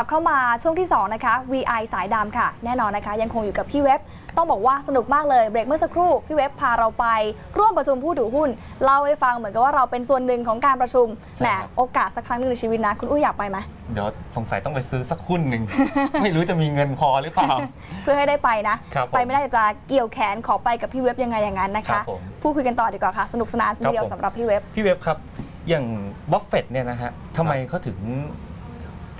ลับเข้ามาช่วงที่ 2 นะคะ VI สายดำค่ะ แน่นอนนะคะ ยังคงอยู่กับพี่เว็บ ต้องบอกว่าสนุกมากเลยเบรกเมื่อสักครู่ พี่เว็บพาเราไป ร่วมประชุมผู้ถือหุ้น เล่าให้ฟังเหมือนกับว่าเราเป็นส่วนหนึ่งของการประชุมใช่แหมครับโอกาสสักครั้งหนึ่งในชีวิตนะ คุณอุ้ยอยากไปไหมเดี๋ยวสงสัยต้องไปซื้อสักหุ้นหนึ่งไม่รู้จะมีเงินพอหรือเปล่าเพื่อให้ได้ไปนะครับผมไปไม่ได้จะเกี่ยวแขนขอไปกับพี่เว็บยังไงอย่างนั้นนะครัคะบผมพูดคุยกันต่อดีกว่าค่ะ สนุกสนานทีเดียวครับผมสำหรับพี่เว็บพี่เว็บครับอย่างบัฟเฟตเนี่ยนะฮะทำไมเขาถึง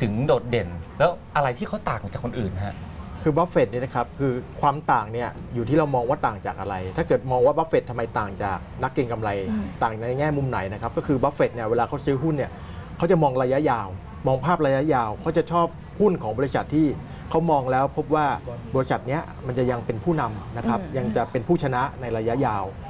ถึงโดดเด่น แล้วอะไรที่เขาต่างจากคนอื่นฮะคือบัฟเฟตเนี่ยนะครับคือความต่างเนี่ยอยู่ที่เรามองว่าต่างจากอะไร ถ้าเกิดมองว่าบัฟเฟตทำไมต่างจากนักเก็งกำไรอืมต่างในแง่มุมไหนนะครับก็คือบัฟเฟตเนี่ยเวลาเขาซื้อหุ้นเนี่ยเขาจะมองระยะยาว มองภาพระยะยาวเขาจะชอบหุ้นของบริษัทที่เขามองแล้วพบว่าบริษัทเนี้ยมันจะยังเป็นผู้นำนะครับอืมยังจะเป็นผู้ชนะในระยะยาวอืม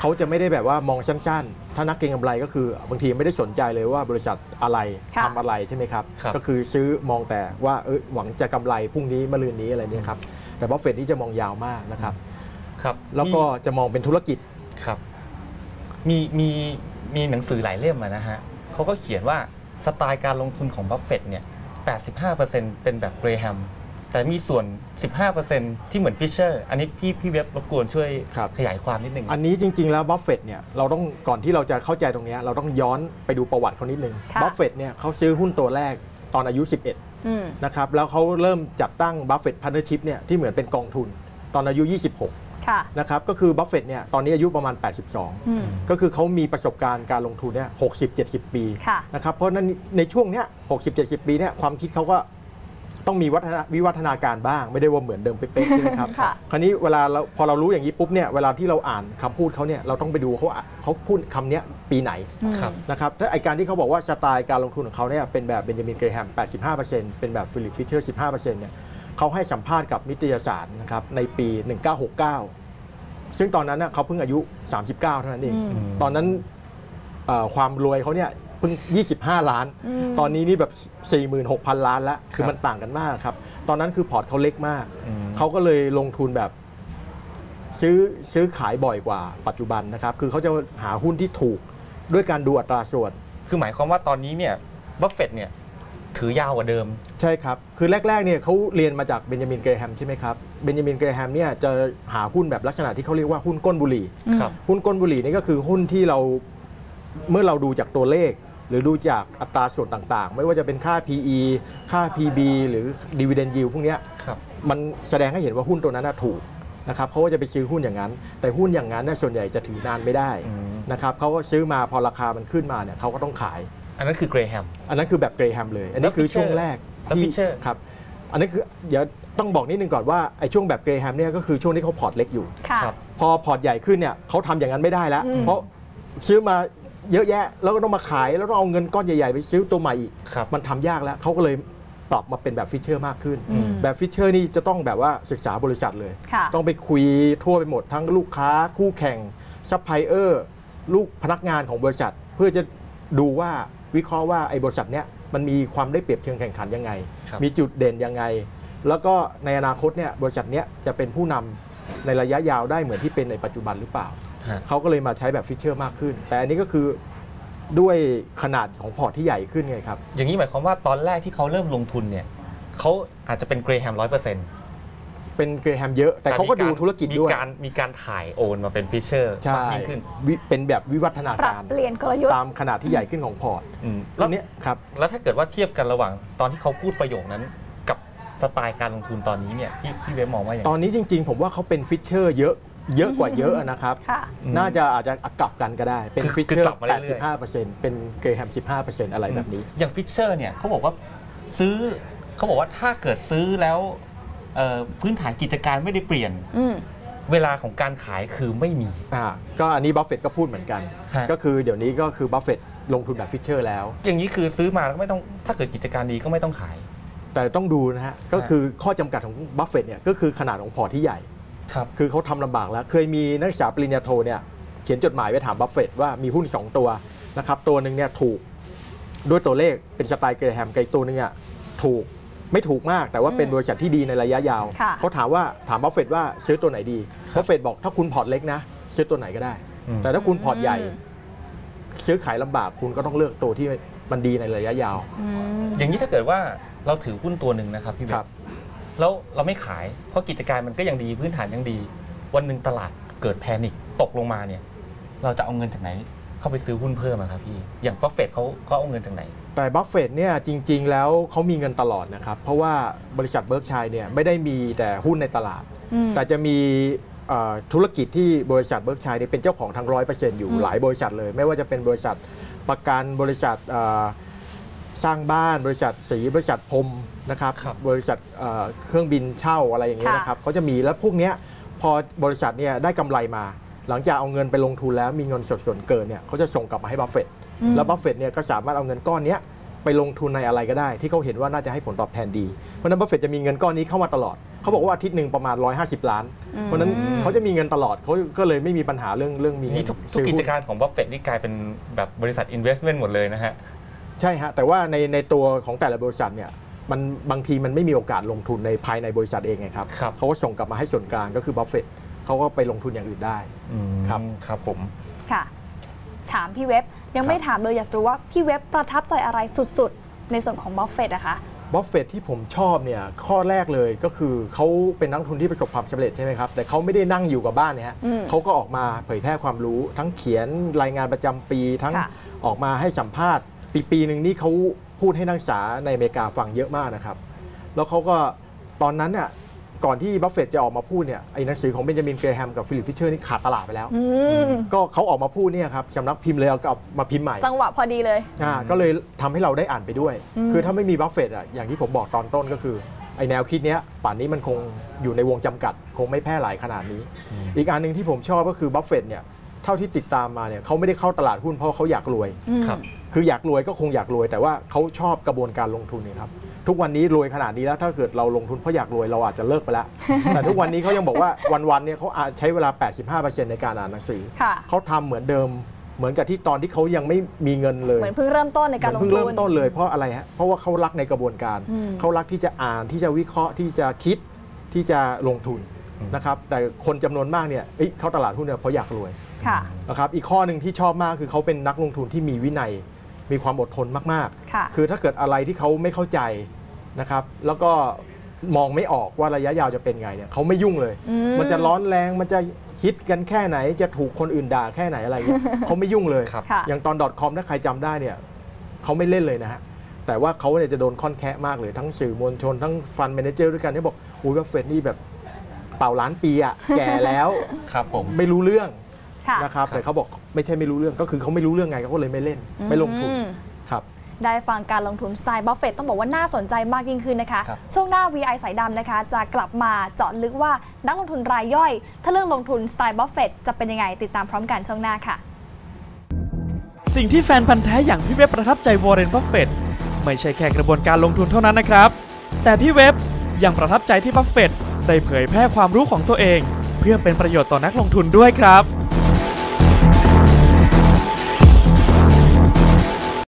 เขาจะไม่ได้แบบว่ามองสั้นๆ ถ้านักเก็งกำไรก็คือบางทีไม่ได้สนใจเลยว่าบริษัทอะไรค่ะทำอะไรใช่ไหมครับครับ ก็คือซื้อมองแต่ว่าเออหวังจะกำไรพรุ่งนี้มะรืนนี้อะไรเนี่ยครับ แต่บัฟเฟตนี่จะมองยาวมากนะครับ ครับ แล้วก็มีจะมองเป็นธุรกิจ ครับ มีมีมีหนังสือหลายเล่มอะนะฮะเขาก็เขียนว่าสไตล์การลงทุนของบัฟเฟตเนี่ย 85%เป็นแบบเกรแฮม แต่มีส่วน 15%ที่เหมือนฟิชเชอร์อันนี้พี่พี่เว็บรบกวนช่วยครับขยายความนิดนึง อันนี้จริง ๆ แล้วบัฟเฟตเนี่ยเราต้องก่อนที่เราจะเข้าใจตรงเนี้ยเราต้องย้อนไปดูประวัติเขานิดนึงค่ะบัฟเฟตเนี่ยเขาซื้อหุ้นตัวแรกตอนอายุ 11อืมนะครับแล้วเขาเริ่มจัดตั้งบัฟเฟตพาร์เนอร์ชิพเนี่ยที่เหมือนเป็นกองทุนตอนอายุ 26ค่ะนะครับก็คือบัฟเฟตเนี่ยตอนนี้อายุประมาณ 82อืมก็คือเขามีประสบการณ์การลงทุนเนี่ย60 70 ปีค่ะนะครับเพราะฉะนั้นในช่วงเนี้ย60 70 ปีเนี่ยความคิดเขาก็ ต้องมีวัฒนาวิวัฒนาการบ้าง ไม่ได้ว่าเหมือนเดิมเป๊ะๆใช่ไหมครับค่ะ คราวนี้เวลาเราพอเรารู้อย่างนี้ปุ๊บเนี่ยเวลาที่เราอ่านคำพูดเขาเนี่ยเราต้องไปดูเขาอะเขาพูดคำเนี้ยปีไหนอืมครับ นะครับถ้าไอการที่เขาบอกว่าสไตล์การลงทุนของเขาเนี่ยเป็นแบบเบนจามินเกรแฮม 85%เป็นแบบฟิลิปฟิชเชอร์ 15%เนี่ยเขาให้สัมภาษณ์กับนิตยสารนะครับในปี 1969 ซึ่งตอนนั้นน่ะเขาเพิ่งอายุ 39 เท่านั้นเองอืมตอนนั้นเอ่อความรวยเขาเนี่ย เพิ่ง 25 ล้านอืมตอนนี้นี่แบบ 46,000 ล้านแล้ว คือครับมันต่างกันมากครับ ตอนนั้นคือพอร์ตเขาเล็กมากอืมเขาก็เลยลงทุนแบบซื้อซื้อขายบ่อยกว่าปัจจุบันนะครับ คือเขาจะหาหุ้นที่ถูกด้วยการดูอัตราส่วน คือหมายความว่าตอนนี้เนี่ยบัฟเฟตเนี่ยถือยาวกว่าเดิม ใช่ครับ คือแรกๆเนี่ยเขาเรียนมาจากเบนจามินเกรแฮมใช่ไหมครับ เบนจามินเกรแฮมเนี่ยจะหาหุ้นแบบลักษณะที่เขาเรียกว่าหุ้นก้นบุหรี่อืมครับหุ้นก้นบุหรี่นี่ก็คือหุ้นที่เราเมื่อเราดูจากตัวเลข หรือดูจากอัตราส่วนต่างๆ ไม่ว่าจะเป็นค่า PE ค่า PB หรือ dividend yield พวกเนี้ยครับมันแสดงให้เห็นว่าหุ้นตัวนั้นนะถูกนะครับเขาก็จะไปซื้อหุ้นอย่างนั้น แต่หุ้นอย่างนั้นเนี่ยส่วนใหญ่จะถือนานไม่ได้อืมนะครับเขาก็ซื้อมาพอราคามันขึ้นมาเนี่ยเขาก็ต้องขาย อันนั้นคือเกรแฮมอันนั้นคือแบบเกรแฮมเลย อันแล้นี้วคือ Fisher ช่วงแรกแล้ว Fisher ครับอันนี้คือเดี๋ยวต้องบอกนิดนึงก่อนว่าไอ้ช่วงแบบเกรแฮมเนี่ยก็คือช่วงที่เขาพอร์ตเล็กอยู่ค่ะครับพอพอร์ตใหญ่ขึ้นเนี่ยเขาทำอย่างนั้นไม่ได้แล้วอืมเพราะซื้อมา เยอะแยะ แล้วก็ต้องมาขายแล้วต้องเอาเงินก้อนใหญ่ ๆ ไปซื้อตัวใหม่อีก ครับ มันทำยากแล้วเขาก็เลยปรับมาเป็นแบบฟิชเชอร์มากขึ้น อืม แบบฟิชเชอร์นี่จะต้องแบบว่าศึกษาบริษัทเลย ค่ะ ต้องไปคุยทั่วไปหมดทั้งลูกค้าคู่แข่งซัพพลายเออร์ลูกพนักงานของบริษัท เพื่อจะดูว่าวิเคราะห์ว่าไอ้บริษัทเนี้ยมันมีความได้เปรียบเชิงแข่งขันยังไง ครับ มีจุดเด่นยังไง แล้วก็ในอนาคตเนี่ยบริษัทเนี้ยจะเป็นผู้นำในระยะยาวได้เหมือนที่เป็นในปัจจุบันหรือเปล่าฮะ เขาก็เลยมาใช้แบบฟิชเชอร์มากขึ้น แต่อันนี้ก็คือด้วยขนาดของพอร์ตที่ใหญ่ขึ้นไงครับ อย่างนี้หมายความว่าตอนแรกที่เขาเริ่มลงทุนเนี่ยเขาอาจจะเป็นเกรแฮมร้อยเปอร์เซ็นต์เป็นเกรแฮมเยอะแต่เขาก็ดูธุรกิจด้วย มีการมีการถ่ายโอนมาเป็นฟิชเชอร์ใช่มากยิ่งขึ้นวิเป็นแบบวิวัฒนาปรับการเปลี่ยนกลยุทธ์ตามขนาดที่ใหญ่ขึ้นของพอร์ตอืมตแล้รวงเนี้ยครับแล้วถ้าเกิดว่าเทียบกันระหว่างตอนที่เขาพูดประโยคนั้นกับสไตล์การลงทุนตอนนี้เนี่ยพี่พี่เวฟมองว่าอย่างตไรอนนี้จริงๆ ผมว่าเขาเป็นฟิชเชอร์เยอะ เยอะกว่าเยอะนะครับค่ะอืมน่าจะอาจจะกลับกันก็ได้ เป็นคือฟิชคือเชอร์กลับมาเรื่อยๆ85%เป็นเกรแฮม 15%อะไรแบบนี้ อย่างฟิชเชอร์เนี่ยเขาบอกว่าซื้อเขาบอกว่าถ้าเกิดซื้อแล้วเอ่อพื้นฐานกิจการไม่ได้เปลี่ยนอืมเวลาของการขายคือไม่มีอ่าก็อันนี้บัฟเฟตก็พูดเหมือนกันฮะก็คือเดี๋ยวนี้ก็คือบัฟเฟตลงทุนแบบฟิชเชอร์แล้ว อย่างนี้คือซื้อมาแล้วก็ไม่ต้องถ้าเกิดกิจการดีก็ไม่ต้องขาย แต่ต้องดูนะฮะ ก็คือข้อจำกัดของบัฟเฟตเนี่ยก็คือขนาดของพอร์ตที่ใหญ่ ครับคือเขาทำลำบากแล้ว เคยมีนักศึกษาปริญญาโทเนี่ยเขียนจดหมายไปถามบัฟเฟตว่ามีหุ้น 2 ตัวนะครับตัวหนึ่งเนี่ยถูกด้วยตัวเลขเป็นสไตล์เกรแฮมกับอีกตัวหนึงอะถูกไม่ถูกมากแต่ว่าเป็นอืมบริษัทที่ดีในระยะยาวค่ะเขาถามว่าถามบัฟเฟตว่าซื้อตัวไหนดีบัฟเฟตบอกถ้าคุณพอร์ตเล็กนะ ซื้อตัวไหนก็ได้อืมแต่ถ้าคุณพอร์ตใหญ่อืมซื้อขายลำบากคุณก็ต้องเลือกตัวที่มันดีในระยะยาวอืมอย่างนี้ถ้าเกิดว่าเราถือหุ้นตัวหนึ่งนะครับพี่เวครับฟ แล้วเราไม่ขาย เพราะกิจการมันก็ยังดีพื้นฐานยังดี วันหนึ่งตลาดเกิดแพนิคตกลงมาเนี่ย เราจะเอาเงินจากไหนเข้าไปซื้อหุ้นเพิ่มอะครับพี่ อย่างฟัฟเฟตเขาเขาเอาเงินจากไหน แต่บัฟเฟตเนี่ยจริง ๆ แล้วเขามีเงินตลอดนะครับ เพราะว่าบริษัทเบิร์กชัยเนี่ยไม่ได้มีแต่หุ้นในตลาดอืมแต่จะมีเอ่อธุรกิจที่บริษัทเบิร์กชัยเนี่ยเป็นเจ้าของทั้งร้อยเปอร์เซ็นต์อยู่อืมหลายบริษัทเลย ไม่ว่าจะเป็นบริษัทประกันบริษัทเอ่อ สร้างบ้านบริษัทสีบริษัทพรมนะครับครับบริษัทเอ่อเครื่องบินเช่าอะไรอย่างเงี้ยค่ะนะครับเขาจะมีแล้วพวกเนี้ยพอบริษัทเนี่ยได้กำไรมา หลังจากเอาเงินไปลงทุนแล้วมีเงินสดส่วนเกินเนี่ยเขาจะส่งกลับมาให้บัฟเฟตอืมแล้วบัฟเฟตเนี่ยก็สามารถเอาเงินก้อนเนี้ยไปลงทุนในอะไรก็ได้ ที่เขาเห็นว่าน่าจะให้ผลตอบแทนดี เพราะฉะนั้นบัฟเฟตจะมีเงินก้อนนี้เข้ามาตลอด เขาบอกว่าอาทิตย์หนึ่งประมาณ 150 ล้านอืมเพราะฉะนั้นเขาจะมีเงินตลอดเขาก็เลยไม่มีปัญหาเรื่องเรื่องมีเงินี่นทุกทุกซื้อกิหุ้จนการของบัฟเฟตนี่กลายเป็นแบบบริษัท investment หมดเลยนะฮะ ใช่ฮะแต่ว่าในในตัวของแต่ละบริษัทเนี่ยมันบางทีมันไม่มีโอกาสลงทุนในภายในบริษัทเองไงครับครับ เขาก็ส่งกลับมาให้ส่วนกลางก็คือบัฟเฟตเขาก็ไปลงทุนอย่างอื่นได้ครับ ครับผม ค่ะ ถามพี่เว็บยังไม่ได้ถามเลยอยากจะรู้ว่าพี่เว็บประทับใจอะไรสุดๆ ในส่วนของบัฟเฟตอะคะ บัฟเฟตที่ผมชอบเนี่ยข้อแรกเลยก็คือเขาเป็นนักลงทุนที่ประสบความสำเร็จใช่ไหมครับ แต่เขาไม่ได้นั่งอยู่กับบ้านเนี่ยฮะอืมเขาก็ออกมาเผยแพร่ความรู้ ทั้งเขียนรายงานประจำปีทั้งค่ะ ออกมาให้สัมภาษณ์ ปีปีหนึ่งนี่เขาพูดให้นักศึกษาในอเมริกาฟังเยอะมากนะครับ แล้วเขาก็ตอนนั้นเนี่ยก่อนที่บัฟเฟตจะออกมาพูดเนี่ยไอ้หนังสือของเบนจามินเกรแฮมกับฟิลิปฟิชเชอร์นี่ขาดตลาดไปแล้วอืมก็เขาออกมาพูดเนี่ยครับสำนักพิมพ์เลยเอากลับมาพิมพ์ใหม่ จังหวะพอดีเลยอ่าก็เลยทำให้เราได้อ่านไปด้วยอืมคือถ้าไม่มีบัฟเฟตอะอย่างที่ผมบอกตอนต้นก็คือไอแนวคิดเนี้ยป่านนี้มันคงอยู่ในวงจำกัด คงไม่แพร่หลายขนาดนี้อืมอีกอันหนึ่งที่ผมชอบก็คือบัฟเฟตเนี่ย เท่าที่ติดตามมาเนี่ยเขาไม่ได้เข้าตลาดหุ้นเพราะเขาอยากรวยอืมครับคืออยากรวยก็คงอยากรวย แต่ว่าเขาชอบกระบวนการลงทุนเนี่ยครับทุกวันนี้รวยขนาดนี้แล้วถ้าเกิดเราลงทุนเพราะอยากรวยเราอาจจะเลิกไปแล้ว แต่ทุกวันนี้เขายังบอกว่าวันๆเนี่ยเขาอาจใช้เวลา 85%ในการอ่านหนังสือค่ะเขาทำเหมือนเดิมเหมือนกับที่ตอนที่เขายังไม่มีเงินเลยเหมือนเพิ่งเริ่มต้นในการลงเพิ่งทุเริ่มนต้นเลยเพราะอะไรฮะเพราะว่าเขารักในกระบวนการอืมเขารักที่จะอ่านที่จะวิเคราะห์ที่จะคิดที่จะลงทุนอืมนะครับแต่คนจำนวนมากเนี่ยเอ้ยเข้าตลาดหุ้นเนี่ยเพราะอยากรวย ค่ะ นะครับอีกข้อหนึ่งที่ชอบมากคือเขาเป็นนักลงทุนที่มีวินัยมีความอดทนมากค่ะๆคือถ้าเกิดอะไรที่เขาไม่เข้าใจนะครับ แล้วก็มองไม่ออกว่าระยะยาวจะเป็นไงเนี่ยเขาไม่ยุ่งเลย อืม มันจะร้อนแรงมันจะฮิตกันแค่ไหน จะถูกคนอื่นด่าแค่ไหนอะไรเงี้ย เขาไม่ยุ่งเลยครับ ค่ะอย่างตอน .com ถ้าใครจำได้เนี่ยเขาไม่เล่นเลยนะฮะแต่ว่าเขาเนี่ยจะโดนค่อนแคะมากเลยทั้งสื่อมวลชน ทั้งฟันแมเนเจอร์ด้วยกันที่บอกอุ้ยบัฟเฟตนี่แบบเป่าล้านปีอะแก่แล้ว ครับผม ไม่รู้เรื่องค่ะ นะครับครับแต่เขาบอกไม่ใช่ไม่รู้เรื่องก็คือเขาไม่รู้เรื่องไงเขาก็เลยไม่เล่นไม่ลงทุนอืมครับได้ฟังการลงทุนสไตล์บัฟเฟตต้องบอกว่าน่าสนใจมากยิ่งขึ้นนะคะครับช่วงหน้า VI สายดำนะคะ จะกลับมาเจาะลึกว่านักลงทุนรายย่อย ถ้าเลือกลงทุนสไตล์บัฟเฟตจะเป็นยังไง ติดตามพร้อมกันช่วงหน้าค่ะ สิ่งที่แฟนพันธ์แท้อย่างพี่เว็บประทับใจวอร์เรนบัฟเฟตไม่ใช่แค่กระบวนการลงทุนเท่านั้นนะครับ แต่พี่เว็บยังประทับใจที่บัฟเฟตได้เผยแพร่ความรู้ของตัวเอง เพื่อเป็นประโยชน์ต่อนักลงทุนด้วยครับ